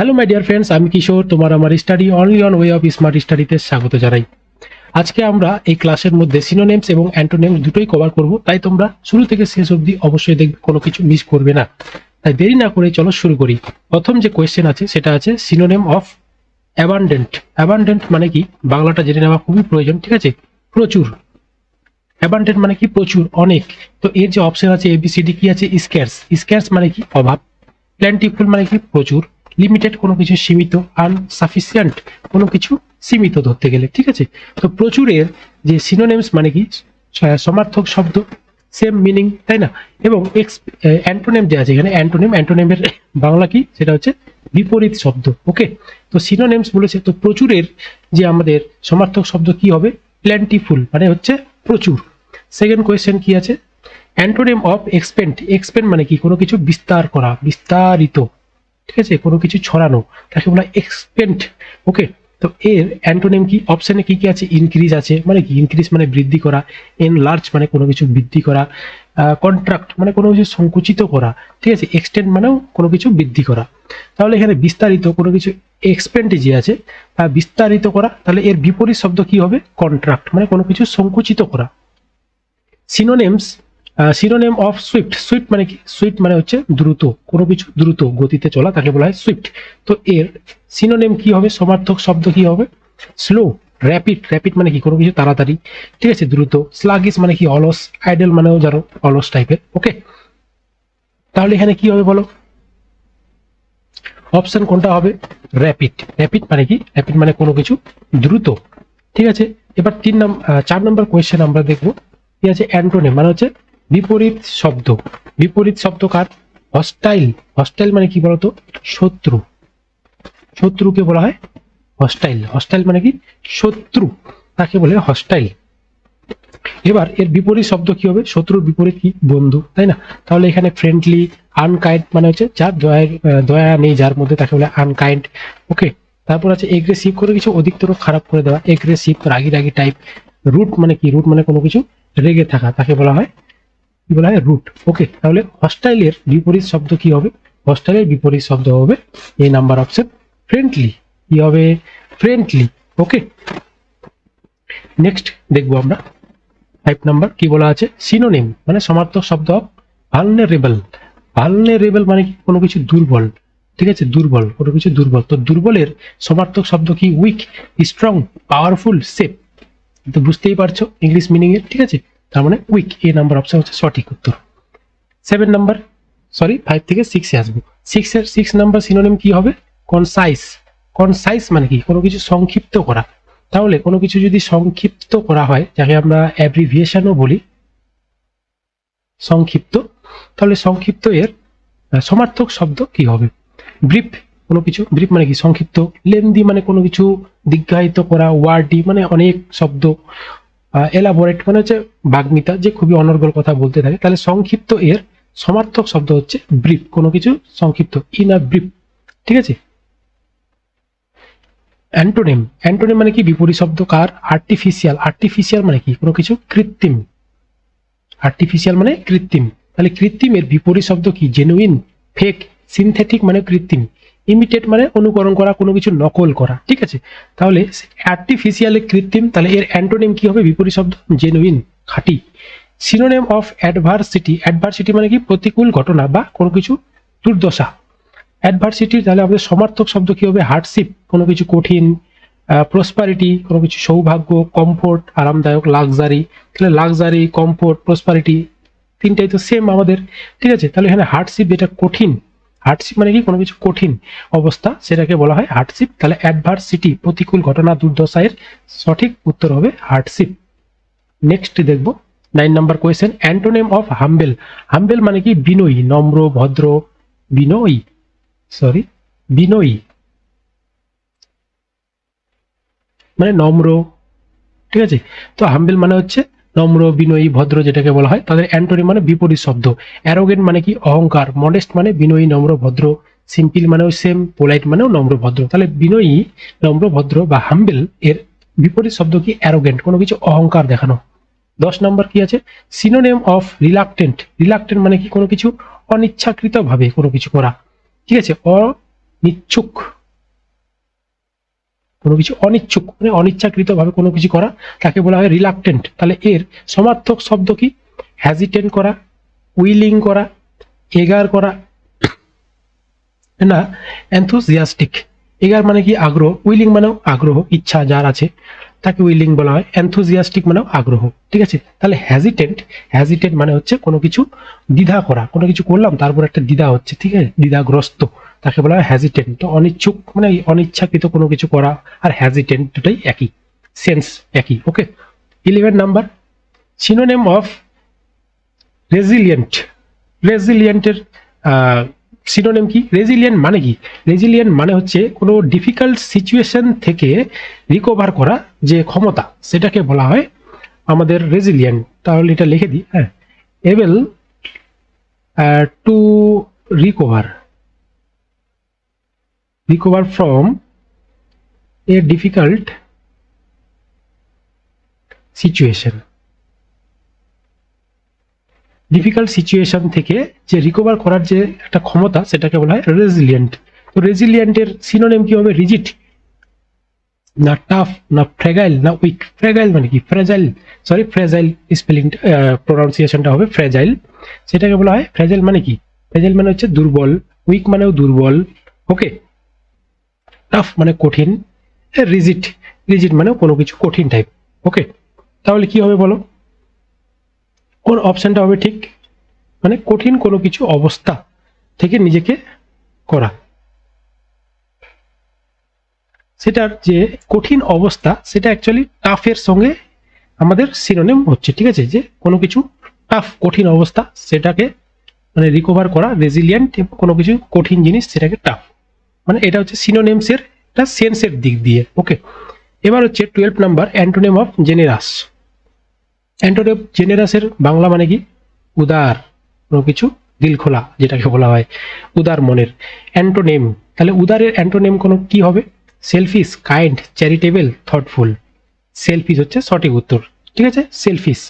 Hello my dear friends আমি কিশোর তোমার আমার study only on way of smart স্টাডিতে স্বাগত জানাই। আজকে আমরা এই ক্লাসের মধ্যে সিনোনেমস এবং অ্যান্টোনেমস দুটোই কভার করব। তাই তোমরা শুরু থেকে শেষ অবধি অবশ্যই দেখবে, কোনো কিছু মিস করবে না। তাই দেরি না করে চলো শুরু করি। প্রথম যে কোয়েশ্চেন আছে, সেটা আছে সিনোনেম অফ অ্যাবান্ডেন্ট অ্যাবান্ডেন্ট মানে কি? বাংলাটা জেনে নেওয়া খুবই প্রয়োজন, ঠিক আছে? প্রচুর। অ্যাবান্ডেন্ট মানে কি? প্রচুর, অনেক। তো এর যে অপশন আছে এবিসিডি কি আছে? স্ক্যার্স স্ক্যার্স মানে কি? অভাব। প্ল্যান্টিফুল মানে কি? প্রচুর। লিমিটেড কোনো কিছু সীমিত আনসাফিসিয়েন্ট কোনো কিছু সীমিত ধরতে গেলে, ঠিক আছে? তো প্রচুরের যে সিনোনেমস মানে কি? সমার্থক শব্দ সেম মিনিং তাই না? এবং এক্স অ্যান্টোনেম যে আছে এখানে অ্যান্টোনেম অ্যান্টোনেমের বাংলা কি? সেটা হচ্ছে বিপরীত শব্দ ওকে তো সিনোনেমস বলেছে, তো প্রচুরের যে আমাদের সমার্থক শব্দ কি হবে? প্ল্যান্টিফুল মানে হচ্ছে প্রচুর। সেকেন্ড কোয়েশ্চেন কি আছে? অ্যান্টোনেম অফ এক্সপেন্ড এক্সপেন্ড মানে কি? কোনো কিছু বিস্তার করা, বিস্তারিত। ঠিক আছে, কোনো কিছু ছড়ানো। তাকে বলা এক্সপেন্ড ওকে তো এর অ্যান্টোনেম কি? অপশনে কি কি আছে? ইনক্রিজ আছে মানে কি? ইনক্রিজ মানে বৃদ্ধি করা এন লার্জ মানে কোনো কিছু বৃদ্ধি করা কন্ট্রাক্ট মানে কোনো কিছু সংকুচিত করা, ঠিক আছে? এক্সটেন্ড মানেও কোনো কিছু বৃদ্ধি করা। তাহলে এখানে বিস্তারিত কোনো কিছু এক্সপেন্ড যে আছে, তা বিস্তারিত করা, তাহলে এর বিপরীত শব্দ কি হবে? কন্ট্রাক্ট মানে কোনো কিছু সংকুচিত করা। Synonyms synonym of swift swift মানে কি? সুইফট মানে হচ্ছে দ্রুত, কোনো কিছু দ্রুত গতিতে চলা, তাকে বলা হয় সুইফট তো এর সিনোনেম কি হবে? সমার্থক শব্দ কি হবে? স্লো র্যাপিড র্যাপিড মানে কি? কোনো কিছু তাড়াতাড়ি। ঠিক আছে, দ্রুত। স্লাগিস মানে কি? অলস আইডল মানেও জানো অলস টাইপের ওকে তাহলে এখানে কি হবে বলো? অপশন কোনটা হবে? র্যাপিড র্যাপিড মানে কি? র্যাপিড মানে কোনো কিছু দ্রুত। ঠিক আছে? এবার তিন নম্বর চার নম্বর কোয়েশ্চেন আমরা দেখব। ঠিক আছে? অ্যান্টোনিম মানে হচ্ছে বিপরীত শব্দ। বিপরীত শব্দ কার? হস্টাইল হস্টাইল মানে কি বলতো? শত্রু। শত্রুকে বলা হয় হস্টাইল হস্টাইল মানে কি? শত্রু। তাকে বলে হস্টাইল এবার এর বিপরীত শব্দ কি হবে? শত্রুর বিপরীত কি? বন্ধু, তাই না? তাহলে এখানে ফ্রেন্ডলি আনকাইন্ড মানে হচ্ছে যার দয়ের দয়া নেই, যার মধ্যে তাকে বলে আনকাইন্ড ওকে তারপর আছে এগ্রেসিভ করে কিছু অধিকতর খারাপ করে দেওয়া। এগ্রেসিভ রাগি রাগি টাইপ রুট মানে কি? রুট মানে কোনো কিছু রেগে থাকা। তাকে বলা হয় কি বলা হয় রুট ওকে তাহলে হস্টাইলের বিপরীত শব্দ কি হবে? হস্টাইলের বিপরীত শব্দ হবে এই নাম্বার অপশন ফ্রেন্ডলি কি হবে? ফ্রেন্ডলি ওকে নেক্সট দেখব আমরা। ফাইভ নাম্বার কি বলা আছে? সিনোনিম মানে সমার্থক শব্দ ভালনারেবল ভালনারেবল মানে কি? কোনো কিছু দুর্বল। ঠিক আছে? দুর্বল, কোনো কিছু দুর্বল। তো দুর্বলের সমার্থক শব্দ কি? উইক স্ট্রং পাওয়ারফুল সেফ তো বুঝতেই পারছ ইংলিশ মিনিং এর ঠিক আছে? তার মানে উইক এই নাম্বার অপশন হচ্ছে সঠিক উত্তর। সেভেন নাম্বার সরি ফাইভ থেকে সিক্সে আসব। সিক্স এর সিক্স নাম্বার সিনোনিম কি হবে? কনসাইজ কনসাইজ মানে কি? কোনো কিছু সংক্ষিপ্ত করা। তাহলে কোনো কিছু যদি সংক্ষিপ্ত করা হয়, যাকে আমরা অ্যাব্রিভিয়েশনও বলি, সংক্ষিপ্ত, তাহলে সংক্ষিপ্ত এর সমার্থক শব্দ কি হবে? ব্রিফ কোনো কিছু ব্রিফ মানে কি? সংক্ষিপ্ত। লেন্দি মানে কোনো কিছু, দীর্ঘায়িত করা ওয়ার্ডি মানে অনেক শব্দ। এলাবোরেট মানে হচ্ছে বাগ্মিতা যে খুবই অনর্গল কথা বলতে থাকে। তাহলে সংক্ষিপ্ত এর সমার্থক শব্দ হচ্ছে ব্রিফ, কোনো কিছু সংক্ষিপ্ত ইন আ ব্রিফ ঠিক আছে? অ্যান্টোনিম অ্যান্টোনিম মানে কি? বিপরীত শব্দ কার? আর্টিফিশিয়াল আর্টিফিশিয়াল মানে কি? কোনো কিছু? কৃত্রিম। আর্টিফিশিয়াল মানে কৃত্রিম। তাহলে কৃত্রিমের বিপরীত শব্দ কি? জেনুইন ফেক সিনথেটিক মানে কৃত্রিম। ইমিটেট মানে অনুকরণ করা, কোনো কিছু নকল করা, ঠিক আছে? তাহলে আর্টিফিশিয়ালে কৃত্রিম, তাহলে এর অ্যান্টোনিম কি হবে? বিপরীত শব্দ জেনুইন খাঁটি। সিনোনেম অফ অ্যাডভার্সিটি অ্যাডভার্সিটি মানে কি? প্রতিকূল ঘটনা বা কোনো কিছু দুর্দশা। অ্যাডভার্সিটি তাহলে আমাদের সমার্থক শব্দ কি হবে? হার্ডশিপ কোনো কিছু কঠিন প্রসপারিটি কোনো কিছু সৌভাগ্য কমফোর্ট আরামদায়ক লাক্সারি তাহলে লাক্সারি কমফোর্ট প্রসপারিটি তিনটাই তো সেম আমাদের, ঠিক আছে? তাহলে এখানে হার্ডশিপ যেটা কঠিন হার্ডশিপ মানে কি? কোনো কিছু কঠিন অবস্থা, সেটাকে বলা হয় হার্ডশিপ তাহলে অ্যাডভার্সিটি প্রতিকূল ঘটনা দুর্দশা এর সঠিক উত্তর হবে হার্ডশিপ নেক্সট দেখব nine number question antonym of humble humble মানে কি? বিনয়ী, নম্র, ভদ্র, বিনয়ী। সরি বিনয়ী। মানে নম্র, ঠিক আছে? তো হাম্বেল মানে হচ্ছে নম্র, বিনয়ী, ভদ্র যেটাকে বলা হয়, তাদের অ্যান্টোনি মানে বিপরীত শব্দ। অ্যারোগেন্ট মানে কি? অহংকার। মডেস্ট মানে বিনয়ী, নম্র, ভদ্র। সিম্পল মানেও সেম, পোলাইট মানেও নম্র, ভদ্র। তাহলে বিনয়ী, নম্র, ভদ্র বা হাম্বেল, এর বিপরীত শব্দ কি? অ্যারোগেন্ট। কোনো কিছু অহংকার দেখানো। দশ নম্বর কি আছে? Synonym of reluctant. রিলাক্টেন্ট মানে কি? কোনো কিছু অনিচ্ছাকৃত ভাবে কোনো কিছু করা। ঠিক আছে? অ নিচ্ছুক কোনো কিছু অনিচ্ছুক মানে অনিচ্ছাকৃত ভাবে কোনো কিছু করা, তাকে বলা হয় রিলাক্টেন্ট তাহলে এর সমার্থক শব্দ কি? হ্যাজিটেন্ট করা উইলিং করা, এগার করা, না এনথুজিয়াস্টিক এগার মানে কি আগ্রহ? উইলিং মানেও আগ্রহ, ইচ্ছা যার আছে, তাকে উইলিং বলা হয়। এনথুজিয়াস্টিক মানেও আগ্রহ, ঠিক আছে? তাহলে হ্যাজিটেন্ট হ্যাজিটেন্ট মানে হচ্ছে কোনো কিছু দ্বিধা করা। কোনো কিছু করলাম, তারপর একটা দ্বিধা হচ্ছে, ঠিক আছে? দ্বিধাগ্রস্ত। তাকে বলা হয় হ্যাজিটেন্ট তো অনিচ্ছুক মানে অনিচ্ছাকৃত কোনো কিছু করা আর হ্যাজিটেন্ট দুটাই একই সেন্স একই okay eleven number synonym of resilient রেজিলিয়েন্টের synonym কি? রেজিলিয়েন্ট মানে কি? রেজিলিয়েন্ট মানে হচ্ছে কোনো ডিফিকাল্ট সিচুয়েশন থেকে রিকভার করা যে ক্ষমতা, সেটাকে বলা হয় আমাদের রেজিলিয়েন্ট তাহলে এটা লিখে দিই হ্যাঁ? Able to recover recover from a difficult situation. Difficult situation থেকে যে রিকভার করার যে একটা ক্ষমতা, সেটাকে বলা হয় রেজিলিয়েন্ট তো রেজিলিয়েন্টের সিনোনেম কি হবে? রিজিট না টাফ না ফ্রেগাইল না উইক ফ্রেগাইল মানে কি? ফ্রেজাইল সরি ফ্রেজাইল স্পেলিং প্রোনাউন্সিয়েশনটা হবে ফ্রেজাইল সেটাকে বলা হয় ফ্রেজাইল মানে কি? ফ্রেজাইল মানে হচ্ছে দুর্বল উইক মানেও দুর্বল। ওকে টাফ মানে কঠিন রিজিট রিজিট মানে কোনো কিছু কঠিন টাইপ ওকে তাহলে কি হবে বলো? কোন অপশনটা হবে ঠিক? মানে কঠিন কোনো কিছু অবস্থা থেকে নিজেকে করা। সেটার যে কঠিন অবস্থা, সেটা অ্যাকচুয়ালি টাফের সঙ্গে আমাদের সিনোনিম হচ্ছে, ঠিক আছে? যে কোনো কিছু টাফ কঠিন অবস্থা, সেটাকে মানে রিকভার করা রেজিলিয়েন্ট কোনো কিছু কঠিন জিনিস, সেটাকে টাফ মানে এটা হচ্ছে সিনোনেমসের একটা সেন্সের দিক দিয়ে ওকে এবার হচ্ছে twelve number antonym of generous antonym জেনেরাসের Bangla মানে কি? উদার, কোনো কিছু, দিল খোলা, যেটাকে বলা হয়, উদার মনের। অ্যান্টোনেম তাহলে উদারের অ্যান্টোনেম কোনো কি হবে? Selfish kind charitable thoughtful selfish হচ্ছে সঠিক উত্তর, ঠিক আছে? সেলফিস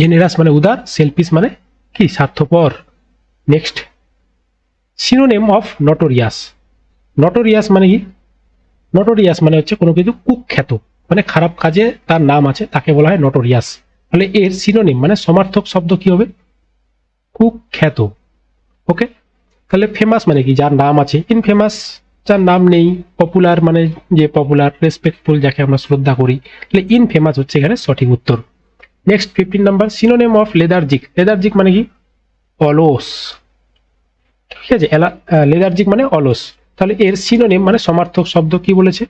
জেনেরাস মানে উদার সেলফিস মানে কি? স্বার্থপর। Next synonym of notorious notorious মানে কি? নটোরিয়াস মানে হচ্ছে কোনো কিছু কুখ্যাত। মানে খারাপ কাজে তার নাম আছে, তাকে বলা হয় নটোরিয়াস তাহলে এর সিনোনিম মানে সমার্থক শব্দ কি হবে? কুখ্যাত। ওকে তাহলে ফেমাস মানে কি? যার নাম আছে। ইনফেমাস যার নাম নেই পপুলার মানে যে পপুলার রেসপেক্টফুল যাকে আমরা শ্রদ্ধা করি। তাহলে ইনফেমাস হচ্ছে এখানে সঠিক উত্তর। Next fifteen number synonym of lethargic lethargic মানে কি? অলস। ঠিক আছে? লেদার্জিক মানে অলস। তাহলে এর সিনোনিম মানে সমার্থক শব্দ কি বলেছে?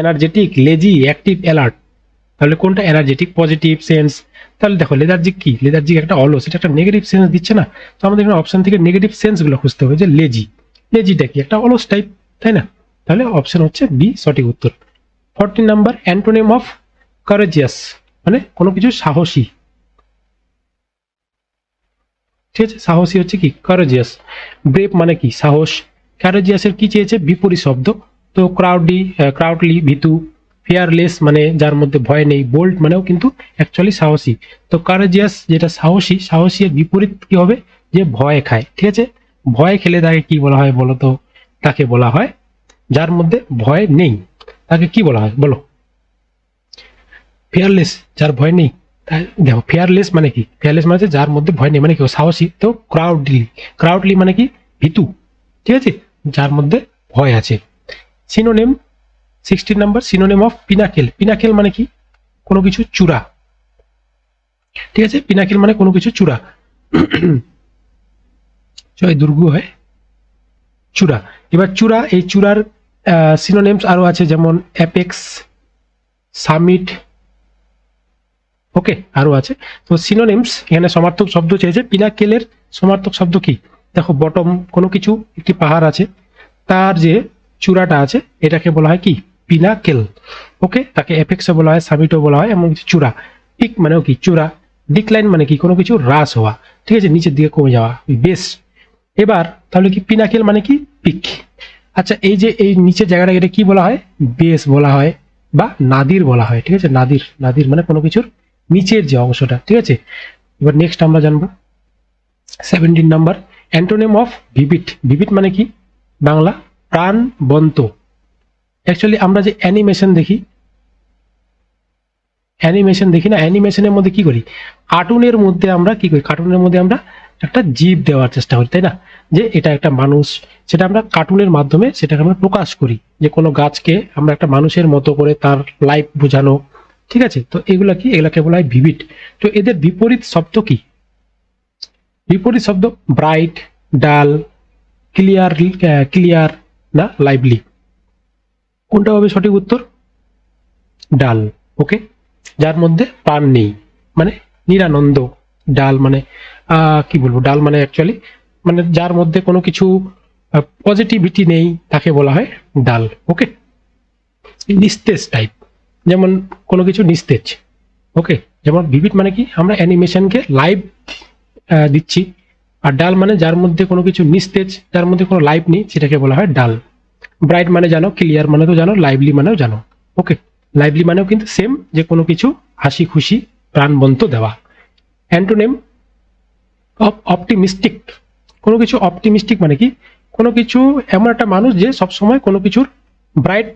এনার্জেটিক লেজি অ্যাক্টিভ অ্যালার্ট তাহলে কোনটা এনার্জেটিক পজিটিভ সেন্স তাহলে দেখো লেদার্জিক কি? লেদার্জিক একটা অলস, এটা একটা নেগেটিভ সেন্স দিচ্ছে না? তো আমাদের এখানে অপশন থেকে নেগেটিভ সেন্সগুলো খুঁজতে হবে, যে লেজি লেজিটা কি? একটা অলস টাইপ তাই না? তাহলে অপশন হচ্ছে বি সঠিক উত্তর। Fourteen number antonym of courageous মানে কোনো কিছু সাহসী। ঠিক আছে সাহসী হচ্ছে কি? কারেজিয়াস ব্রেভ মানে কি? সাহস। ক্যারেজিয়াসের কি চেয়েছে? বিপরীত শব্দ। তো ক্রাউডি ক্রাউডলি ভীতু ফিয়ারলেস মানে যার মধ্যে ভয় নেই বোল্ড মানেও কিন্তু অ্যাকচুয়ালি সাহসী। তো কারেজিয়াস যেটা সাহসী সাহসী এর বিপরীত কি হবে? যে ভয় খায়। ঠিক আছে? ভয় খেলে তাকে কি বলা হয় বলো তো? তাকে বলা হয় যার মধ্যে ভয় নেই। তাকে কি বলা হয়? বলো। ফিয়ারলেস যার ভয় নেই। দেখো ফিয়ারলেস মানে কি? ফেয়ারলেস মানে হচ্ছে যার মধ্যে ভয় নেই মানে কি? সাহসী, তো ক্রাউডলি ক্রাউডলি মানে কি? ভীতু, ঠিক আছে? যার মধ্যে ভয় আছে। Synonym sixteen number synonym of pinnacle pinnacle মানে কি? কোনো কিছু চূড়া। ঠিক আছে? পিনাকেল মানে কোনো কিছু চূড়া। জয় দুর্গ হয়, চূড়া। এবার চূড়া, এই চূড়ার সিনোনেমস আরও আছে, যেমন অ্যাপেক্স সামিট ওকে আরও আছে। তো সিনোনিমস এখানে সমার্থক শব্দ চেয়েছে। পিনাকেলের সমার্থক শব্দ কি? দেখো বটম কোনো কিছু, একটি পাহাড় আছে। তার যে চূড়াটা আছে, এটাকে বলা হয় কি? পিনাকেল ওকে তাকে এফেক্সও বলা হয় সামিটও বলা হয় এবং চূড়া। পিক মানেও কি? চূড়া। ডিক্লাইন মানে কি? কোনো কিছু হ্রাস হওয়া। ঠিক আছে, নিচের দিকে কমে যাওয়া বেস এবার, তাহলে কি পিনাকেল মানে কি? পিক। আচ্ছা এই যে এই নিচের জায়গাটা এটা কি বলা হয়? বেস বলা হয়, বা নাদির বলা হয়। ঠিক আছে, নাদির। নাদির মানে কোনো কিছুর নিচের যে অংশটা, ঠিক আছে? এবার নেক্সট আমরা জানব। Seventeen number antonym of vivid vivid মানে কি? বাংলা, প্রাণবন্ত। অ্যাকচুয়ালি আমরা যে অ্যানিমেশন দেখি অ্যানিমেশন দেখি না অ্যানিমেশনের মধ্যে কি করি? কার্টুনের মধ্যে আমরা কি করি? কার্টুনের মধ্যে আমরা একটা জীব দেওয়ার চেষ্টা করি, তাই না? যে এটা একটা মানুষ, সেটা আমরা কার্টুনের মাধ্যমে সেটাকে আমরা প্রকাশ করি। যে কোনো গাছকে আমরা একটা মানুষের মতো করে তার লাইফ বোঝানো ঠিক আছে? তো এগুলা কি? এগুলাকে বলা হয় ভিভিড তো এদের বিপরীত শব্দ কি? বিপরীত শব্দ ব্রাইট, ডাল, ক্লিয়ার ক্লিয়ার না, লাইভলি। কোনটা হবে সঠিক উত্তর? ডাল, ওকে? যার মধ্যে প্রাণ নেই মানে নিরানন্দ। ডাল মানে কি বলব? ডাল মানে অ্যাকচুয়ালি মানে যার মধ্যে কোনো কিছু পজিটিভিটি নেই, তাকে বলা হয় ডাল, ওকে? নিস্তেজ টাইপ যেমন কোনো কিছু নিস্তেজ ওকে যেমন ভিভিড মানে কি? আমরা অ্যানিমেশনকে লাইভ দিচ্ছি। আর ডাল মানে যার মধ্যে কোনো কিছু নিস্তেজ, যার মধ্যে কোনো লাইভ নেই, সেটাকে বলা হয় ডাল। ব্রাইট মানে জানো ক্লিয়ার মানে তো জানো লাইভলি মানেও জানো ওকে লাইভলি মানেও কিন্তু সেম যে কোনো কিছু হাসি খুশি, প্রাণবন্ত দেওয়া। অ্যান্টোনেম অপটিমিস্টিক কোনো কিছু অপটিমিস্টিক মানে কি? কোনো কিছু এমন একটা মানুষ যে সবসময় কোনো কিছুর ব্রাইট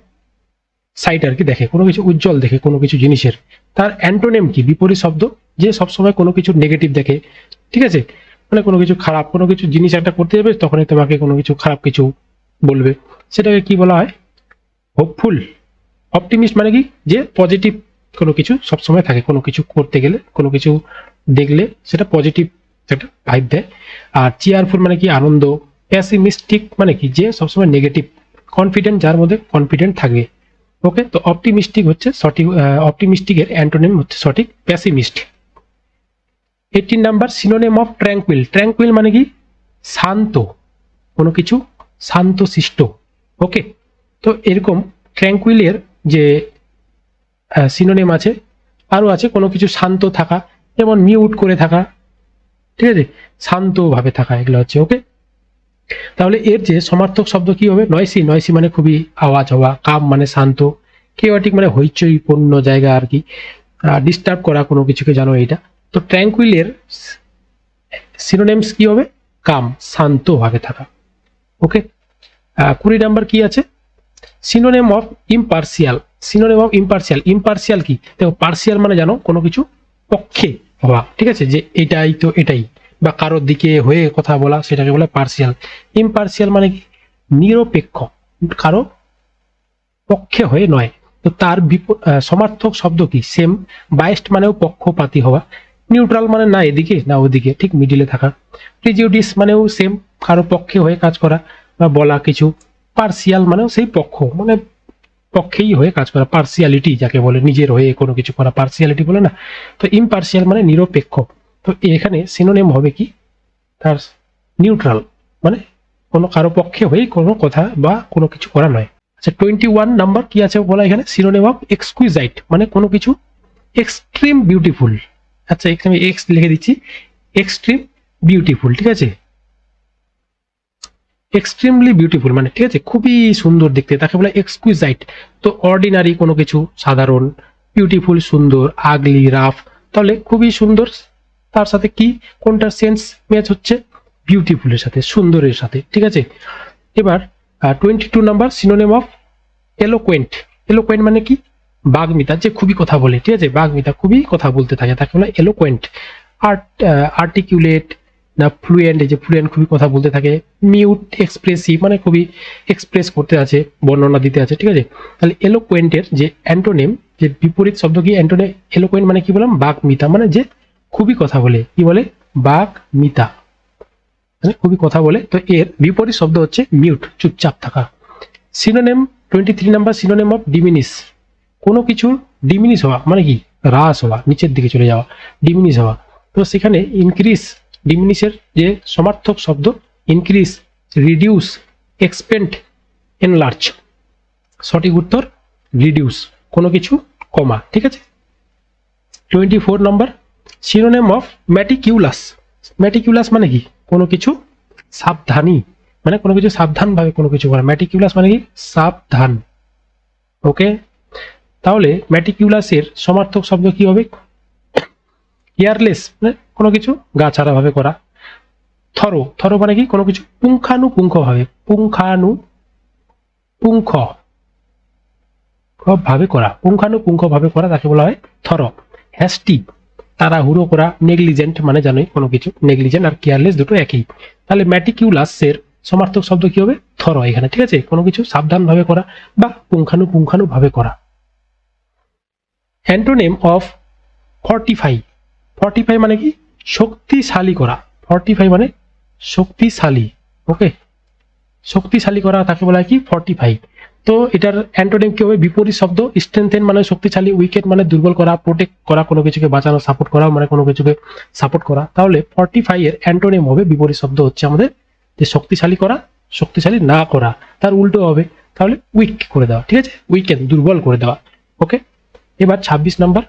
সাইড আর কি দেখে, কোনো কিছু উজ্জ্বল দেখে, কোনো কিছু জিনিসের। তার অ্যান্টোনেম কি? বিপরীত শব্দ, যে সবসময় কোনো কিছু নেগেটিভ দেখে। ঠিক আছে? মানে কোনো কিছু খারাপ, কোনো কিছু জিনিস একটা করতে যাবে, তখনই তোমাকে কোনো কিছু খারাপ কিছু বলবে। সেটাকে কি বলা হয়? হোপফুল অপটিমিস্ট মানে কি? যে পজিটিভ কোনো কিছু সবসময় থাকে, কোনো কিছু করতে গেলে, কোনো কিছু দেখলে সেটা পজিটিভ একটা ভাইব দেয়। আর চেয়ারফুল মানে কি? আনন্দ প্যাসিমিস্টিক মানে কি? যে সবসময় নেগেটিভ কনফিডেন্ট যার মধ্যে কনফিডেন্ট থাকে। ওকে তো অপটিমিস্টিক হচ্ছে সঠিক অপটিমিস্টিকের অ্যান্টোনিম হচ্ছে সঠিক pessimist eighteen number synonym of tranquil tranquil মানে কি? শান্ত, কোনো কিছু শান্ত শিষ্ট ওকে তো এরকম ট্র্যাঙ্কুইলের যে সিনোনেম আছে, আরও আছে কোনো কিছু শান্ত থাকা, যেমন মিউট করে থাকা, ঠিক আছে? শান্তভাবে থাকা, এগুলো হচ্ছে ওকে তাহলে এর যে সমার্থক শব্দ কি হবে? নয়সি। নয়সি মানে খুবই আওয়াজ হওয়া, কাম মানে শান্ত কেওয়াটিক মানে হইচইপূর্ণ জায়গা আর কি। ডিস্টার্ব করা কোনো কিছুকে জানো এটা তো ট্র্যাঙ্কুইলের সিনোনেমস কি হবে? কাম শান্তভাবে থাকা। ওকে কুড়ি নাম্বার কি আছে? Synonym of impartial synonym of impartial impartial কি? দেখো পার্সিয়াল মানে জানো কোনো কিছু পক্ষে হওয়া। ঠিক আছে? যে এটাই তো এটাই। বা কারোর দিকে হয়ে কথা বলা, সেটাকে বলে পার্সিয়াল ইম্পার্সিয়াল মানে কি? নিরপেক্ষ। কারও পক্ষে হয়ে নয়। তো তার সমার্থক শব্দ কি? সেম বাইস্ট মানেও পক্ষপাতি হওয়া। নিউট্রাল মানে না এদিকে, না ওদিকে, ঠিক মিডিলে থাকা। প্রিজিউডিস মানেও সেম কারও পক্ষে হয়ে কাজ করা বা বলা কিছু। পার্সিয়াল মানেও সেই পক্ষ। মানে পক্ষেই হয়ে কাজ করা। পার্সিয়ালিটি যাকে বলে, নিজের হয়ে কোনো কিছু করা। পার্সিয়ালিটি বলে না। তো ইম্পার্সিয়াল মানে নিরপেক্ষ। তো এখানে সিনোনেম হবে কি? তার নিউট্রাল মানে কোনো কারও পক্ষে হয়ে কোনো কথা বা কোনো কিছু করা নয়। আচ্ছা টোয়েন্টি ওয়ান নাম্বার কি আছে বলা এখানে? সিনোনেম অফ এক্সকুইজাইট মানে কোনো কিছু এক্সট্রিম বিউটিফুল আচ্ছা এখানে এক্স লিখে দিচ্ছি এক্সট্রিম বিউটিফুল ঠিক আছে? এক্সট্রিমলি বিউটিফুল মানে ঠিক আছে? খুবই সুন্দর দেখতে, তাকে বলে এক্সকুইজাইট তো অর্ডিনারি কোনো কিছু, সাধারণ বিউটিফুল সুন্দর আগলি রাফ তাহলে খুবই সুন্দর তার সাথে কি কোনটার সেন্স ম্যাচ হচ্ছে? বিউটিফুলের সাথে সুন্দরের সাথে, ঠিক আছে? এবার twenty two number synonym of eloquent eloquent মানে কি? বাগমিতা, যে খুবই কথা বলে, ঠিক আছে? বাগমিতা খুবই কথা বলতে থাকে, তাকে বলে এলোকোয়েন্ট আর্ট আর্টিকুলেট না ফ্লুয়েন্ট এই যে ফ্লুয়েন্ট খুবই কথা বলতে থাকে। মিউট এক্সপ্রেসিভ মানে খুবই এক্সপ্রেস করতে আছে, বর্ণনা দিতে আছে, ঠিক আছে? তাহলে এলোকোয়েন্টের যে অ্যান্টোনেম যে বিপরীত শব্দ কি? অ্যান্টোনে এলোকোয়েন্ট মানে কি বললাম? বাগমিতা মানে যে খুবই কথা বলে। কি বলে? বাগমিতা মানে খুবই কথা বলে। তো এর বিপরীত শব্দ হচ্ছে মিউট চুপচাপ থাকা। Synonym twenty three number synonym of diminish কোনো কিছু ডিমিনিস হওয়া মানে কি? হ্রাস হওয়া, নিচের দিকে চলে যাওয়া ডিমিনিস হওয়া। তো সেখানে ইনক্রিজ ডিমিনিসের যে সমার্থক শব্দ ইনক্রিজ রিডিউস এক্সপেন্ড এনলার্জ সঠিক উত্তর রিডিউস কোনো কিছু, কমা, ঠিক আছে? Twenty four number synonym of meticulous meticulous মানে কি? কোনো কিছু সাবধানী। মানে কোনো কিছু সাবধানভাবে কোনো কিছু করা। ম্যাটিকিউলাস মানে কি? সাবধান। ওকে তাহলে ম্যাটিকিউলাসের সমার্থক শব্দ কি হবে? কেয়ারলেস মানে কোনো কিছু গা ভাবে করা। থরো থরো মানে কি? কোনো কিছু পুঙ্খানুপুঙ্খ ভাবে পুঙ্খানু পুঙ্খ। ভাবে করা। পুঙ্খানুপুঙ্খ ভাবে করা তাকে বলা হয় থর হ্যাস্টি তাড়াহুড়ো করা নেগলিজেন্ট মানে জানোই কোনো কিছু। নেগলিজেন্ট আর কেয়ারলেস দুটো একই। তাহলে ম্যাটিকিউলাস এর সমার্থক শব্দ কি হবে? থর এখানে, ঠিক আছে? কোনো কিছু সাবধান ভাবে করা বা পুঙ্খানুপুঙ্খানু ভাবে করা। অ্যান্টোনেম অফ ফর্টিফাই ফর্টিফাই মানে কি? শক্তিশালী করা। ফর্টিফাই মানে শক্তিশালী ওকে শক্তিশালী করা তাকে বলা হয় কি? ফর্টিফাই তো এটার অ্যান্টোনেম কি হবে? বিপরীত শব্দ স্ট্রেংথেন মানে শক্তিশালী উইকেট মানে দুর্বল করা প্রোটেক্ট করা, কোনো কিছুকে বাঁচানো সাপোর্ট করা মানে কোনো কিছুকে সাপোর্ট করা। তাহলে ফর্টিফাই এর অ্যান্টোনেম হবে, বিপরীত শব্দ হচ্ছে আমাদের যে শক্তিশালী করা, শক্তিশালী না করা। তার উল্টো হবে, তাহলে উইক করে দেওয়া, ঠিক আছে? উইকেন দুর্বল করে দেওয়া ওকে এবার ছাব্বিশ নাম্বার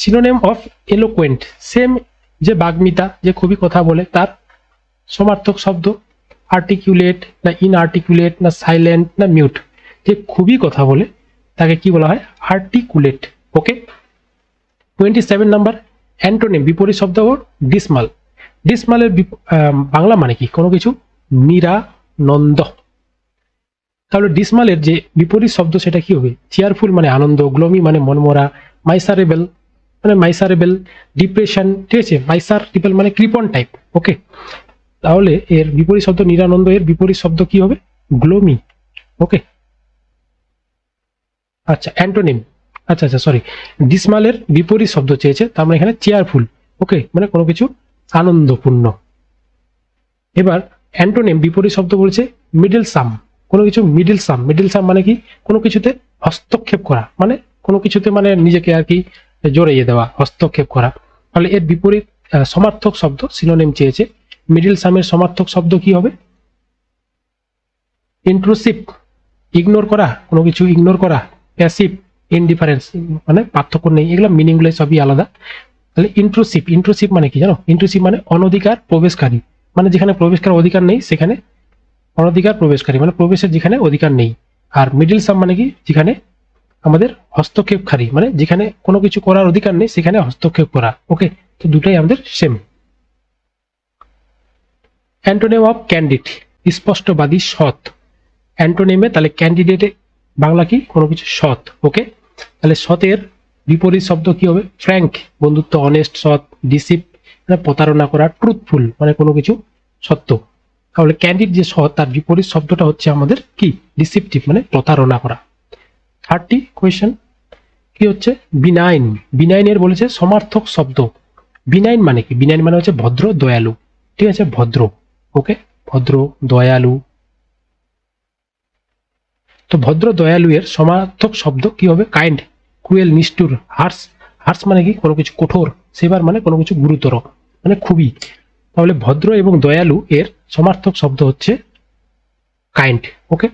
সিনোনেম অফ এলোকোয়েন্ট সেম যে বাগ্মিতা, যে খুবই কথা বলে, তার সমার্থক শব্দ আর্টিকুলেট না ইনআর্টিকুলেট না সাইলেন্ট না মিউট যে খুবই কথা বলে, তাকে কি বলা হয়? Articulate okay twenty seven number antonym বিপরীত শব্দ হল ডিসমাল ডিসমালের বাংলা মানে কি? কোনো কিছু? নিরানন্দ তাহলে ডিসমালের যে বিপরীত শব্দ, সেটা কি হবে? চেয়ারফুল মানে আনন্দ গ্লোমি মানে মনমরা মাইসারেবেল মানে মাইসারেবেল ডিপ্রেশন ঠিক আছে? মাইসার মাইসারেবেল মানে কৃপন টাইপ ওকে তাহলে এর বিপরীত শব্দ নিরানন্দ এর বিপরীত শব্দ কি হবে? গ্লোমি ওকে আচ্ছা অ্যান্টোনিম আচ্ছা আচ্ছা সরি ডিসমালের বিপরীত শব্দ চেয়েছে, তার মানে এখানে চেয়ারফুল ওকে মানে কোনো কিছু আনন্দপূর্ণ। এবার অ্যান্টোনিম বিপরীত শব্দ বলছে মিডল সাম কোনো কিছু মিডল সাম মিডল সাম মানে কি? কোনো কিছুতে হস্তক্ষেপ করা। মানে কোনো কিছুতে মানে নিজেকে আর কি জড়িয়ে দেওয়া, হস্তক্ষেপ করা। তাহলে এর বিপরীত সমার্থক শব্দ সিনোনিম চেয়েছে। মিডল সামের সমার্থক শব্দ কি হবে? ইন্ট্রুসিভ ইগনোর করা। কোনো কিছু ইগনোর করা। প্যাসিভ ইনডিফারেন্স মানে পার্থক্য নেই। এগুলো মিনিংগুলো সবই আলাদা। তাহলে ইন্ট্রুসিভ ইন্ট্রুসিভ মানে কি জানো? ইন্ট্রুসিভ মানে অনধিকার প্রবেশকারী। মানে যেখানে প্রবেশ করার অধিকার নেই, সেখানে অনধিকার প্রবেশকারী। মানে প্রবেশের যেখানে অধিকার নেই। আর মিডিল সাম মানে কি? যেখানে আমাদের হস্তক্ষেপকারী। মানে যেখানে কোনো কিছু করার অধিকার নেই, সেখানে হস্তক্ষেপ করা। ওকে তো দুটাই আমাদের সেম অ্যান্টোনেম অফ ক্যান্ডিড স্পষ্টবাদী সৎ। অ্যান্টোনেমে তাহলে ক্যান্ডিডেটে বাংলা কি? কোনো কিছু সৎ ওকে তাহলে সতের বিপরীত শব্দ কি হবে? ফ্র্যাঙ্ক বন্ধুত্ব অনেস্ট সৎ ডিসিপ প্রতারণা করা ট্রুথফুল মানে কোনো কিছু সত্য। তাহলে ক্যান্ডিড যে সৎ, তার বিপরীত শব্দটা হচ্ছে আমাদের কি? ডিসিপটিভ মানে প্রতারণা করা। থার্টি কোয়েশ্চেন কি হচ্ছে? বিনাইন বিনাইনের বলেছে সমার্থক শব্দ। বিনাইন মানে কি? বিনাইন মানে হচ্ছে ভদ্র, দয়ালু। ঠিক আছে? ভদ্র ওকে ভদ্র, দয়ালু তো ভদ্র দয়ালু এর সমার্থক শব্দ কি হবে? কাইন্ড ক্রুয়েল নিষ্ঠুর হার্স হার্স মানে কি? কোনো কিছু কঠোর, সেবার মানে কোনো কিছু গুরুতর মানে খুবই। তাহলে ভদ্র এবং দয়ালু এর সমার্থক শব্দ হচ্ছে kind okay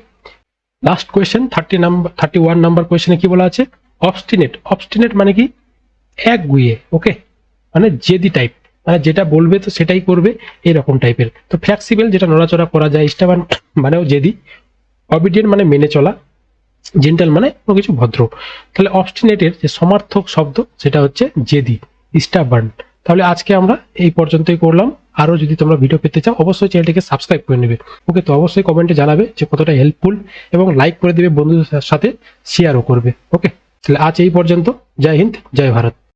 last question thirty number thirty one number কোয়েশ্চেনে কি বলা আছে? অবস্টিনেট অবস্টিনেট মানে কি? এক গুয়ে ওকে মানে জেদি টাইপ মানে যেটা বলবে তো সেটাই করবে, এরকম টাইপের তো ফ্লেক্সিবল যেটা নড়াচড়া করা যায় স্টাবান মানেও জেদি। অবিডিয়েন্ট মানে মেনে চলা জেন্টাল মানে কোনো কিছু ভদ্র। তাহলে অবস্টিনেটের যে সমার্থক শব্দ, সেটা হচ্ছে জেদি স্টাবার্ন তাহলে আজকে আমরা এই পর্যন্তই করলাম। আরও যদি তোমরা ভিডিও পেতে চাও, অবশ্যই চ্যানেলটিকে সাবস্ক্রাইব করে নেবে। ওকে, তো অবশ্যই কমেন্টে জানাবে যে কতটা হেল্পফুল এবং লাইক করে দেবে বন্ধুদের সাথে শেয়ারও করবে। ওকে, তাহলে আজ এই পর্যন্ত। জয় হিন্দ, জয় ভারত।